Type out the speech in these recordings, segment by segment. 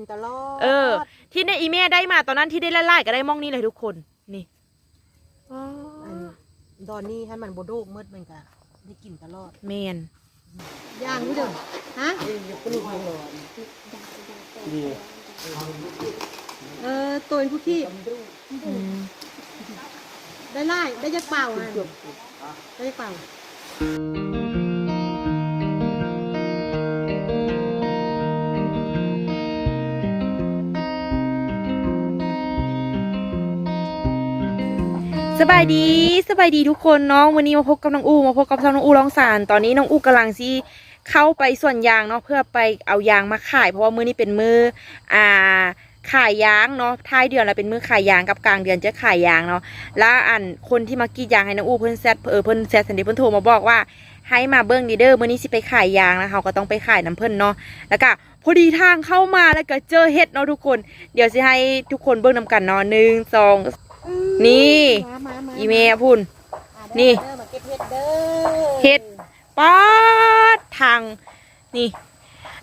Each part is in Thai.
นตลอดเออ ที่ในอีเมลได้มาตอนนั้นที่ได้ไล่ๆก็ได้มองนี่เลยทุกคนนี่อ๋ออันดอนนี่ให้มันโบโดกมืดมันก็ได้กินตลอดเมนย่างนี่เด้อฮะดีเออตัวเป็นผู้ขี้อืมได้ไล่ได้ยักเปล่าอะได้ยักเปล่า สบายดีสบายดีทุกคนเนาะวันนี้มาพบกับน้องอูมาพบกับช่องน้องอูร้องสารตอนนี้น้องอูกำลังที่เข้าไปส่วนยางเนาะเพื่อไปเอายางมาขาย เพราะว่ามือนี้เป็นมืออ่าขายยางเนาะท้ายเดือนเราเป็นมือขายยางกับกลางเดือนจะขายยางเนาะแล้วอันคนที่มากีดยางให้น้องอูเพิ่นแซดเออเพิ่นแซดสันดีเพิ่นโทรมาบอกว่าให้มาเบิ้งดีเดอร์มื้อนี้สิไปขายยางนะเขาก็ต้องไปขายน้ำเพิ่นเนาะแล้วก็พอดีทางเข้ามาแล้วก็เจอเห็ดเนาะทุกคน เดี๋ยวสิให้ทุกคนเบิ้งนำกันเนาะหนึ่งสอง นี่มามามาอีเมลพุ่นอะนี่เด้อมาเก็บเห็ดเด้อเห็ดป๊าดทางนี่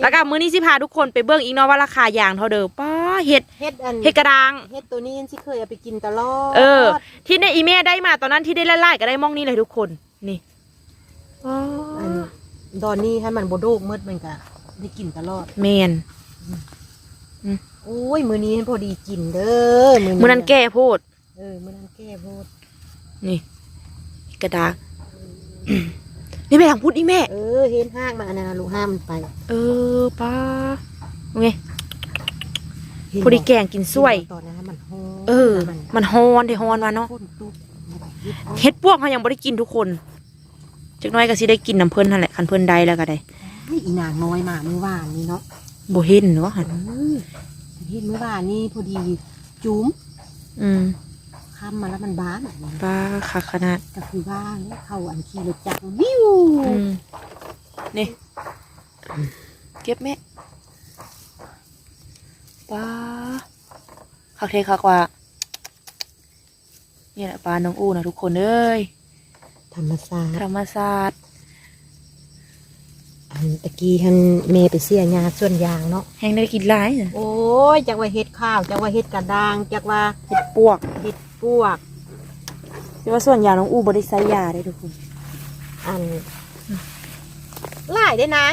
แล้วก็มื้อนี้สิพาทุกคนไปเบิ่งอีกเนาะว่าราคายางเท่าเดิมป้าเห็ดเห็ดอันเห็ดกระดางเห็ดตัวนี้ฉันเคยเอาไปกินตลอดเออ ที่ในอีเมลได้มาตอนนั้นที่ได้ไล่ๆก็ได้มองนี่เลยทุกคนนี่อ๋ออันดอนนี่ให้มันโบโดกมืดมันก็ได้กินตลอดเมนโอ้ยมือนี้พอดีกินเด้อมือนี้มื้อนั้นแก่โพด เออมือนั้นแก้โพดนี่ กระดาษ นี่ไปทางพุทธอีแม่ เออเห็นห้างมาอันนั้นนะลูกห้ามมันไปเออป้าไงเห็นพอดีแกงกินสวยตอนนั้นมันโฮเออ มันฮอนได้ฮอนมาเนาะ พ่นตุ๊บเฮ็ดพวกเขายังบ่ได้กินทุกคนจักหน้อยก็สิได้กินน้ำเพิ่นนั่นแหละคันเพิ่นได้แล้วก็ได้เฮ้ยอีนางน้อยมาเมื่อวานนี้เนาะบ่เห็นเนาะหั่นเออเห็นเมื่อวานนี้พอดีจุ้มอืม ค้ำมาแล้วมันบ้านอะป้าคักขนาดก็คือบ้านเข้าอันขี่รถจักรวิวอืมนี่ เก็บแม่ป้าคักเทคักว่านี่แหละปลาน้องอู้นะทุกคนเอ้ยธรรมศาสตร์ธรรมศาสตร์อันตะกี้ฮันเมไปเสียยาส่วนยางเนาะแห้งได้กินหลายน่ะโอ้ยจักว่าเฮ็ดข้าวจักว่าเฮ็ดกระดางจักว่าเฮ็ดปวกเฮ็ด พวกแต่ว่าส่วนใหญ่น้องอู้บ่ได้ใส่ยาได้ทุกคนอันหลายได้นะ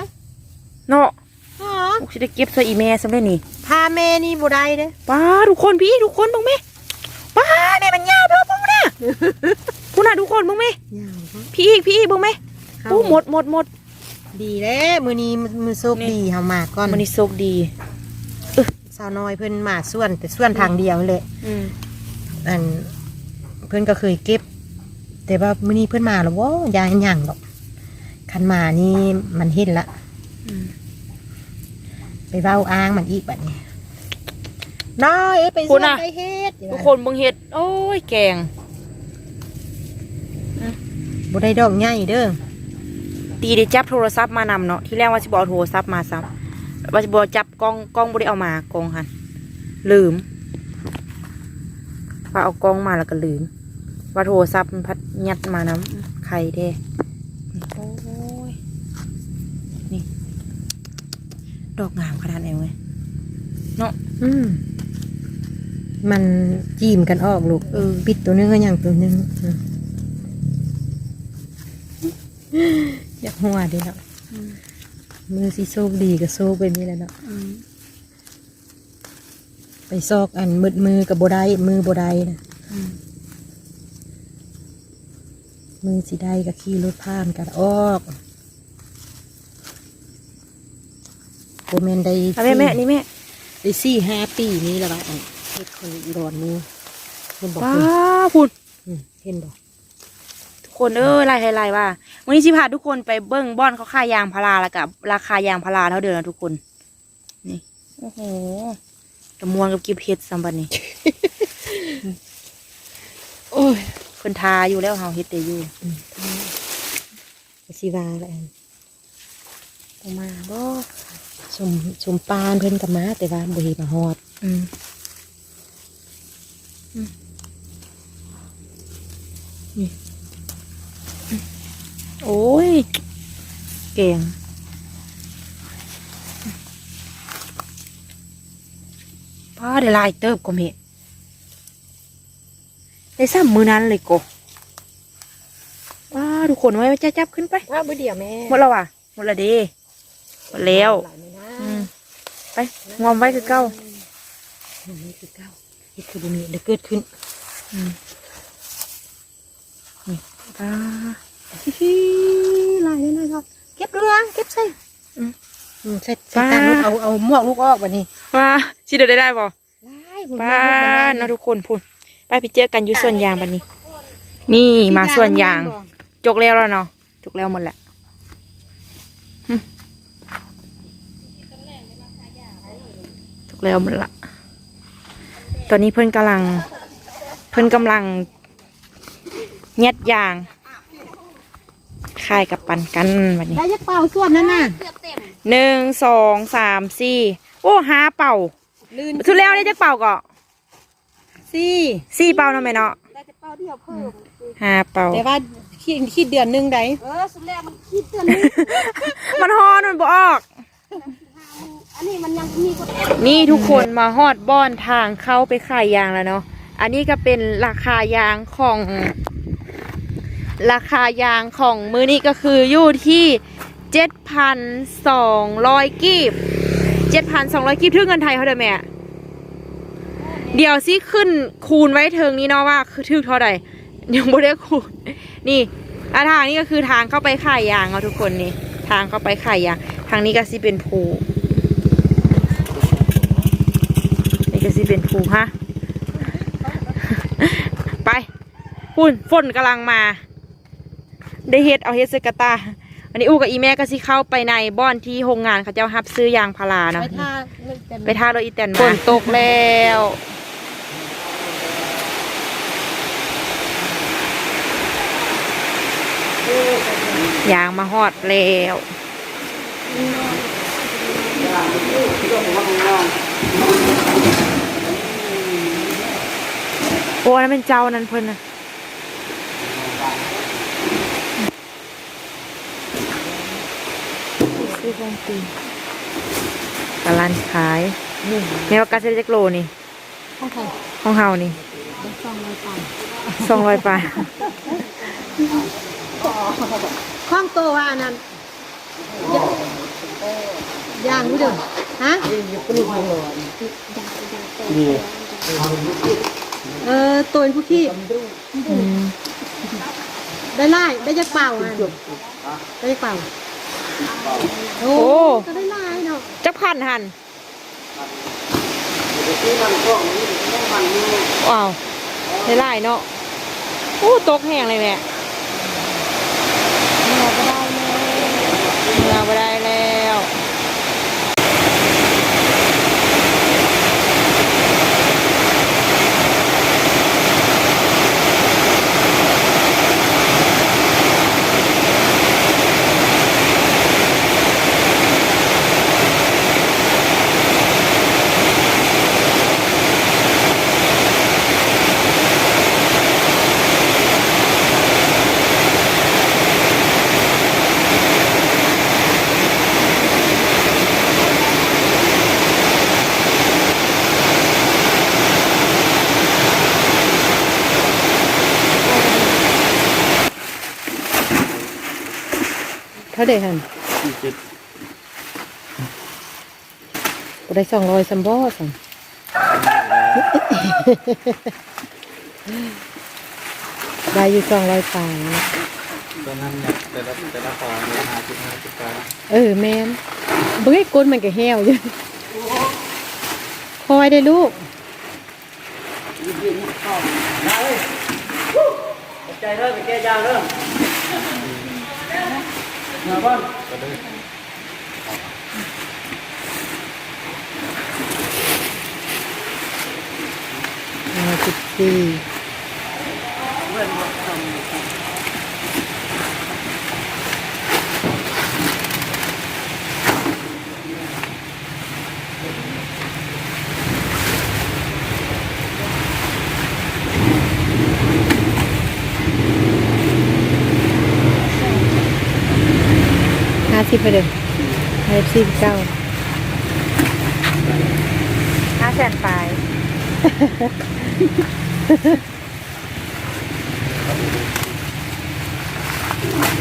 เนาะอ๋อลูกสิได้เก็บใส่อีแม่ซำได้นี่พาแม่นี่บ่ได้เด้ป้าทุกคนพี่ทุกคนบ้างไหมป้าแม่มันยาวเด้อบ้างนะพูน่ะทุกคนบ้างไหมยาวครับพี่อีกพี่อีกบ้างไหมเข้าปูหมดหมดหมดดีแล้วมื้อนี้มือโชคนี่ดีเฮามาก่อนมันนี่โชคดีสาวน้อยเพิ่นมาส่วนแต่ส่วนทางเดียวเลย อืมอันเพิ่นก็เคยเก็บ แต่ว่ามื้อนี้เพิ่นมาแล้วว่ายายหยังดอกคันมานี่มันเห็นละอืมไปเว้าอ้างมันอีกบัดนี้น้อยเอ้ยไปคุส่วณนน่ะไปเฮ็ดทุกคนเบิ่งเห็ด โอ้ยแกงบ่ได้ดอกใหญ่เด้อตีได้จับโทรศัพท์มานำเนาะที่แรกว่าสิบเอาโทรศัพท์มาซ้ำว่าสิบจับกล้องกล้องบ่ได้เอามากล้องหันลืม ว่าเอากล้องมาแล้วก็ลืม ว่าโทรศัพท์มันพัดยัดมาน้ำไข่แท้โอ้ย นี่ ดอกงามขนาดไหนเว้ยเนาะอืมมันจีมกันออกลูกเออปิดตัวหนึงก็อย่างตัวหนึงอืมอยากหัวเดิเนาะมือสิโชคดีก็โชคเป็นนี่แหละเนาะไป ซอกอันมืดมือกับโบได้มือโบได้นะมือสีได้กับขี่รถผ่านกันออกโบแมนได้เอาแม่แม่นี่แม่ได้สี่ห้าปีนี้แล้วว่าอันเฮ็ดคนอีรอนมือเห็นบอกป้าเพิ่นพุ่นอืมเห็นบอกทุกคนเออไล่ให้ไล่ว่าวันนี้ชิพาทุกคนไปเบิ้งบ้อนเขาขายยางพาราแล้วกับราคายางพาราเท่าเดิมนะทุกคน นี่โอ้โห กระมวลกับกิบเฮ็ดซัมบันนี่โอ้ยเพิ่นทาอยู่แล้วเฮาเฮ็ดได้อยู่สีวาแหละอันออกมาบ่ชมชมปานเพิ่นกับมาแต่ว่าบ่เห็นมาฮอดอืมอืมนี่อืมโอ้ย เก่งาได้หลายเติบก็เมได้ซ้ำมือนั้นเลยก็ป้าทุกคนไว้จะจับขึ้นไปว่าบ่เดียวแม่หมดแล้วอะหมดและเดีหมดแล้วหลายไหมนะอืมไปงอมไว้คือเก้านี่คือเก้านี่คือบ่มีเดี๋ยวเกิดขึ้นอืมนี่ป้าฮิลายนั่นครับเก็บเรือเก็บใส่อืมอืมใส่ใส่ตาลูกเอาเอาหมวกลูกออกบัดนี้ป้า ชิเดยวได้ได้บ่ลายหุ่นป้าลูกเนาะทุกคนพูดไปไปเจอกันอยู่ส่วนยางบันนี้ นี่มาส่วนยาง จกแล้วแล้วเนาะจกแล้วหมดแหละหึจกแล้วหมดละ ตอนนี้เพื่อนกำลัง เพื่อนกำลังเงียดยางคายกับปันกันวันนี้ ได้ยักเป่าส่วนนั่นน่ะหนึ่งสองสามสี่โอ้ห้าเป่า ลื่นสุดแล้วได้จะเป่าก่อสี่สี่เป่าเนาะแม่เนาะได้แต่เป้าเดียวเพิ่มห้าเป่าแต่ว่าคิดคิดเดือนหนึงได้เออสุดแล้วมันคิดเตือนนี้มันฮอนมันบ่ออกอันนี้มันยังมีกว่านี่ทุกคนมาฮอดบ้อนทางเข้าไปขายยางแล้วเนาะอันนี้ก็เป็นราคายางของ ราคายางของมือนี้ก็คืออยู่ที่เจ็ดพันสองร้อยกีบ เจ็ดพันสองร้อยกีบถึงเงินไทยเขาเด้อแม่ เดี๋ยวสิขึ้นคูณไว้เทิงนี้เนาะว่าคือถึกเท่าใดยังบ่ได้คูณ นี่อาทางนี้ก็คือทางเข้าไปขายยางเอาทุกคนนี่ ทางเข้าไปขายยาง ทางนี้ก็สิเป็นภูนี่ก็สิเป็นภูฮะ ไปพุ่นฝนกำลังมา ได้เฮ็ดเอาเฮ็ดเซกาตา อันนี้อู้กับอีแม่ก็สิเข้าไปในบ้านที่โรงงานเขาเจ้ารับซื้อยางพาราเนาะ ไปท่าเลิกกันไปท่ารถอีแตนมาฝนตกแล้ว ยางมาฮอดแล้วโอ้นั่นเป็นเจ้านั่นเพิ่นนะ ซื้อของปีกาลันขายหนึ่งแม่ว่ากาเซจักโลนี่ห้องไทยของเฮานี่สองร้อยปันสองร้อยปลายข้องโตว่าอันนั้นย่างรู้เด้อฮะเออตัวเป็นผู้ขี้อืมได้ไล่ได้ยักเป่าอะได้ยักเป่า โอ้ก็ได้ไล่เนาะจักพันหันว้าวได้หลายเนาะโอ้ตกแห้งเลยแม่ เราก็ได้เลย เมื่อไปได้แล้ว เท่าเด็หันก็ได้สองร้อยซัมบอสัมได้อยู่สองร้อยปลายตอนนั้นเนี่ยแต่ละแต่ละฟองเนี่ยหาจุดหาจุดการเออแม่นเบ้ยก้นมันก็แห้วอยู่คอยได้ลูกใจเริ่มไปแก้ยางเริ่ม มาบ้านก็ได้ ห้า สิบสี่ห้าสิบไปเลยห้าสิบเก้าห้าแสนปลาย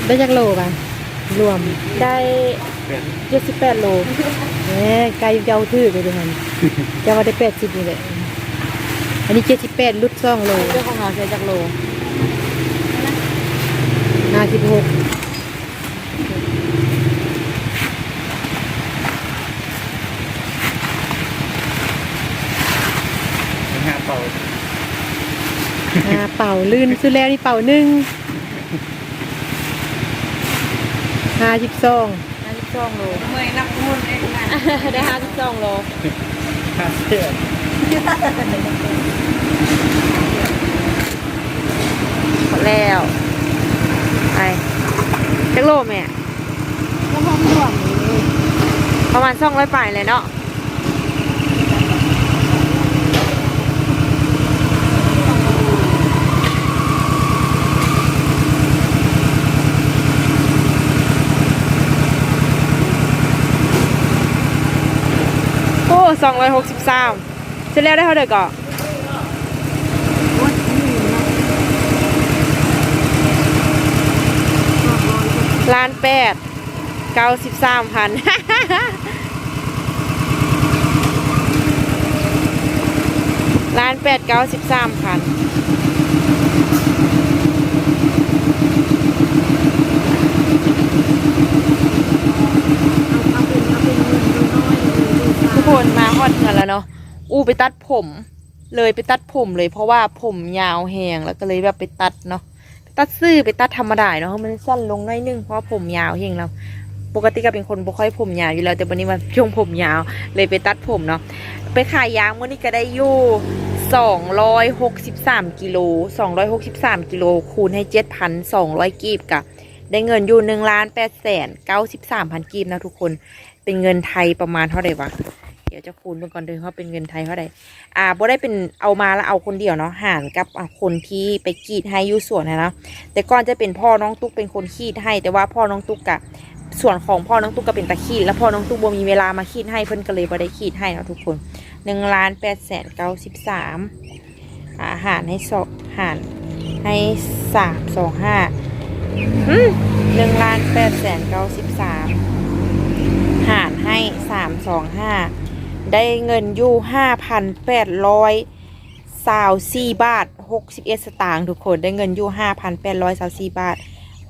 ได้จักโลป่ะรวมได้เป็นเจ็ดสิบแปดโลแหมไกลเจ้าถือไปด้วยมันเจ้าว่าได้แปดสิบนี่แหละอันนี้เจ็ดสิบแปดลุดซ่องโลเรื่องของเราใช้จากโลห้าสิบหก ป็นงานเป่าอ่าเป่าลื่นสุดแล้วนี่เป่าหนึ่งห้าสิบสองห้าสิบสองโลเมื่อยนับมูลเองนะได้ห้าสิบสองโลห้าเสียนหมดแล้วไปจักโลแม่แล้วห้องรวมนี่ประมาณสองร้อยปลายเลยเนาะ สองร้อยหกสิบสามเสร็จแล้วได้เท่าไหร่ก่อนล้านแปดเก้าสิบสามพันล้านแปดเก้าสิบสามพัน ทุ กคนมาฮอดกันแล้วเนาะอู้ไปตัดผม เลยไปตัดผมเลย เพราะว่าผมยาวแหงแล้วก็เลยแบบไปตัดเนาะไปตัดซื่อไปตัดธรรมดาเนาะมันสั้นลงหน่อยนึงเพราะผมยาวแหงแล้วปกติก็เป็นคนบ่ค่อยผมยาวอยู่แล้วแต่วันนี้มันช่วงผมยาวเลยไปตัดผมเนาะไปขายยางวันนี้ก็ได้อยู่สองร้อยหกสิบสามกิโลสองร้อยหกสิบสามกิโลคูณให้เจ็ดพันสองร้อยกีบกะได้เงินอยู่หนึ่งล้านแปดแสนเก้าสิบสามพันกีบนะทุกคนเป็นเงินไทยประมาณเท่าไหร่วะ ดี๋ยวจะคูณไปก่อนเลยว่าเป็นเงินไทยเท่าไหร่อ่าบ่ได้เป็นเอามาแล้วเอาคนเดียวเนาะหารกับคนที่ไปกรีดให้ยู่ส่วนนะเนาะแต่ก่อนจะเป็นพ่อน้องตุ๊กเป็นคนขีดให้ แต่ว่าพ่อน้องตุ๊กกะส่วนของพ่อน้องตุ๊กก็เป็นตะขีดแล้วพ่อน้องตุ๊กบ่มีเวลามาขีดให้เพิ่นก็เลยบ่ได้ขีดให้เนาะทุกคนหนึ่งล้านแปดแสนเก้าสิบสามอาหารให้สองหารให้สามสองห้าหนึ่งล้านแปดแสนเก้าสิบสามหารให้สามสองห้า ได้เงินอยู่ห้าพันแปดร้อยสาวสี่บาทหกสิบเอ็ดสตางค์ทุกคนได้เงินอยู่ห้าพันแปดร้อยสาวสี่บาท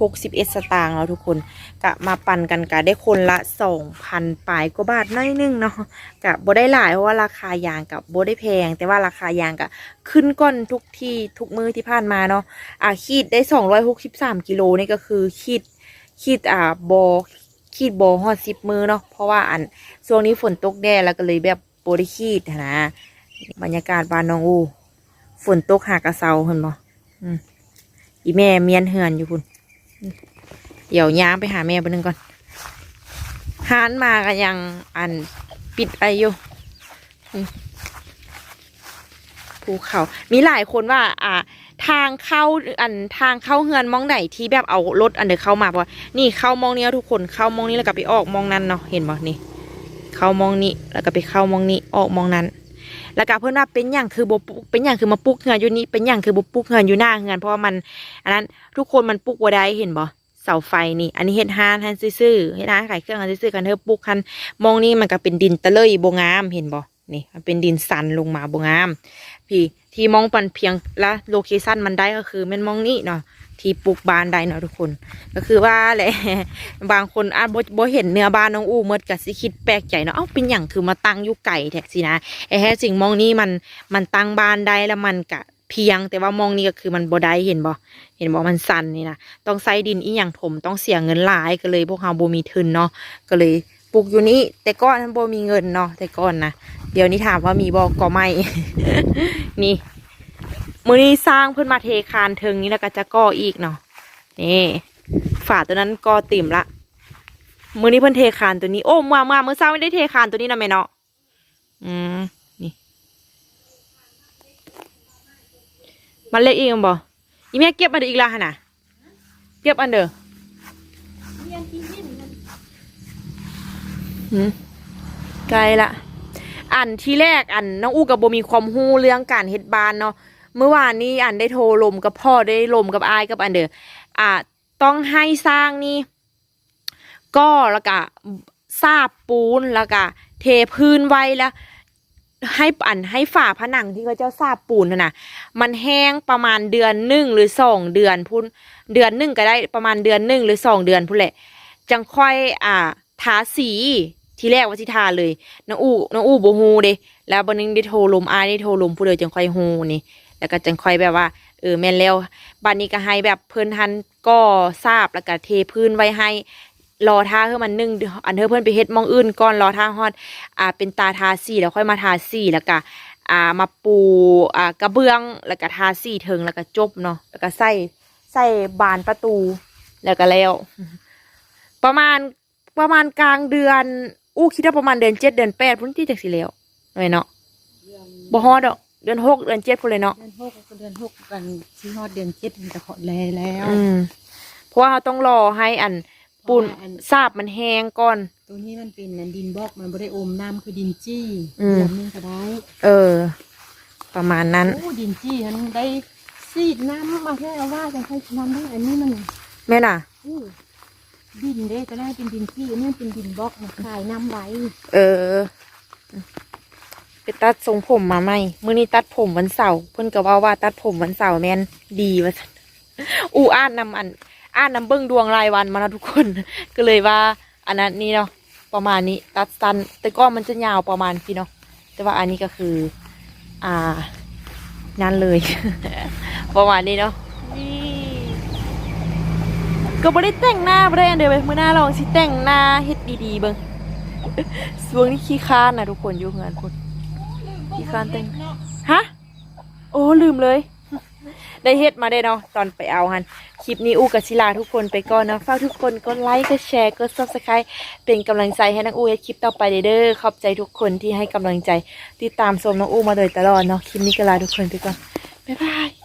หกสิบเอ็ดสตางค์แล้วทุกคนกะมาปั่นกันกะได้คนละสองพันปลายกว่าบาทน้อยนึงเนาะกะบ่ได้หลายเพราะว่าราคายางกับบ่ได้แพง แต่ว่าราคายางกะขึ้นก้อนทุกที่ทุกมือที่ผ่านมาเนาะอ่าขีดได้สองร้อยหกสิบสามกิโลนี่ก็คือขีดขีดอ่าบอ ขีดโบอฮอดสิบมือเนาะเพราะว่าอันช่วงนี้ฝนตกแดดแล้วก็เลยแบบโบริคีดนะบรรยากาศบ้านน้องอูฝนตกหากระเซาเห็นบ่อืมอีแม่เมียนเหือนอยู่คุณเดี๋ยวย่างไปหาแม่ไปนึงก่อนหานมากันยังอันปิดไปอยู่ ภูเขา มีหลายคนว่า อ่า ทางเข้าอันทางเข้าเฮือนมองไหนที่แบบเอารถอันเดอเข้ามาเพราะนี่เข้ามองนี้ทุกคนเข้ามองนี้แล้วก็ไปออกมองนั้นเนาะเห็นบ่นี่ เข้ามองนี้แล้วก็ไปเข้ามองนี้ออกมองนั้น แล้วก็เพื่อนว่าเป็นอย่างคือบ่ปลุกเป็นอย่างคือมาปุกเฮือนอยู่นี่เป็นอย่างคือบ่ปลุกเฮือนอยู่หน้าเฮือนเพราะว่ามันอันนั้นทุกคนมันปุกบ่ได้เห็นบ่เสาไฟนี่ อันนี้เฮ็ดห้านหันซื่อเฮ็ดห้านขายเครื่องหันซื่อกันเธอปลุกคันมองนี่มันก็เป็นดินตะเลยโบงามเห็นบ่นี่มันเป็นดินสันลงมาบงาม พี่ที่มองปันเพียงและโลเคชันมันได้ก็คือแมันมองนี่เนาะที่ปลูกบานได้เนาะทุกคน ก็คือว่าแหละบางคนอาจบ่บ่เห็นเนื้อบ้านน้องอู้เมื่อกับสิคิดแปลกใจเนาะเอ้าเป็นอย่างคือมาตั้งอยู่ไก่แท็กสินะไอ้แท้จริงมองนี่มันมันตั้งบ้านได้แล้วมันกะเพียงแต่ว่ามองนี่ก็คือมันบ่ได้เห็นบ่เห็นบ่มันสั่นนี่นะต้องใส่ดินอีหยังถมต้องเสียเงินหลายก็เลยพวกเราบ่มีทุนเนาะก็เลยปลูกอยู่นี่แต่ก่อนมันบ่มีเงินเนาะแต่ก่อนนะ เดี๋ยวนี้ถามว่ามีบ่ก็ไม่ นี่มือนี้สร้างเพื่อนมาเทคานเทิงนี้แล้วก็จะก่ออีกเนาะนี่ฝาตัวนั้นก่อติ่มละมือนี้เพื่อนเทคานตัวนี้โอ้มามาเมื่อเช้าไม่ได้เทคานตัวนี้นะแม่เนาะอืมนี่มันเล็กอีกบ่อีแม่เก็บอันเดออีกและหนนะเก็บอันเดอหืมไกลละ อันที่แรกอันน้องอู้กับโบมีความรู้เรื่องการเฮ็ดบ้านเนาะเมื่อวานนี้อันได้โทรลมกับพ่อได้ลมกับอายกับอันเดออ่าต้องให้สร้างนี่ก็แล้วก็ซาบปูนแล้วก็เทพื้นไว้แล้ว ให้อันให้ฝาผนังที่เขาเจ้าซาบปูนน่ะนะมันแห้งประมาณเดือนหนึ่งหรือสองเดือนพุ่นเดือนหนึ่งก็ได้ประมาณเดือนหนึ่งหรือสองเดือนพุ่นแหละจังค่อยอ่าทาสี ที่แรกว่าสิทาเลยน้องอู้น้องอู้บ่ฮู้เด้แล้วบันนึงได้โทรลมอายได้โทรลมผู้เดียวจังค่อยฮูนี่ แล้วก็จังค่อยแบบว่าเออแม่นแล้วบัดนี้ก็ให้แบบเพิ่นทันก็ทราบแล้วก็เทพื้นไว้ให้รอท่าเพื่อมันนึ่งอันเธอเพื่อนไปเฮ็ดมองอื่นก่อนรอท่าฮอดอ่าเป็นตาทาสีแล้วค่อยมาทาสีแล้วก็อ่ามาปูอ่ากระเบื้องแล้วก็ทาสีเทิงแล้วก็จบเนาะแล้วก็ใส่ใส่บานประตู แล้วก็แล้ว ประมาณประมาณกลางเดือน อู้คิดว่าประมาณเดือนเจ็ดเดือนแปดพุ่นที่จักสิแล้วหน่อยเนาะบ่ฮอดดอก เดือนหกเดือนเจ็ดพุ่นเลยเนาะเดือนหกเดือนหกกันที่ฮอดเดือนเจ็ดมันจะขอแลแล้วอืมเพราะว่าเราต้องรอให้อันปูนเพราะว่าอันซาบมันแห้งก่อน ตัวนี้มันเป็นอันดินบล็อกมันไม่ได้อมน้ำคือดินจี้อืมเดือนหนึงก็ได้เออ ประมาณนั้นโอ้ดินจี้มันได้ซีดน้ำมาแค่เอาว่าจะให้น้ำได้อันนี้มันแม่น่ะอู้ ดินเด้ก็ได้เป็นดินจี้อันนี้เป็นดินบล็อกมันคายน้ำไว้เออ ไปตัดทรงผมมาไหมมื้อนี้ตัดผมวันเสาร์เพิ่นก็ว่าว่าตัดผมวันเสาร์แม่นดีว่าซั่นอูอ่านนำอัน อ่านนำเบิ้งดวงรายวันมาแล้วทุกคน ก็เลยว่า อันนั้นนี่เนาะประมาณนี้ตัดสั้นแต่ก็มันจะยาวประมาณพี่เนาะแต่ว่าอันนี้ก็คือ อ่า นั่นเลย ประมาณนี้เนาะ ก็ไม่ได้แต่งหน้าไม่ได้อันเดียวไปเมื่อหน้าลองสิแต่งหน้าเฮ็ดดีๆเบิ่งสวงนี่ขี้ค้านนะทุกคนอยู่งานคนขี้ค้านแต่งฮะโอ้ลืมเลย ได้เฮ็ดมาได้เนาะตอนไปเอาหันคลิปนี้อูกับศิลาทุกคนไปก่อนเนาะฝากทุกคนกดไลค์กดแชร์กด subscribe เป็นกำลังใจให้น้องอูเฮ็ดคลิปต่อไปเด้อขอบใจทุกคนที่ให้กำลังใจ ติดตามชมน้องอูมาโดยตลอดเนาะคลิปนี้ก็ลาทุกคนไปก่อนบ๊ายบาย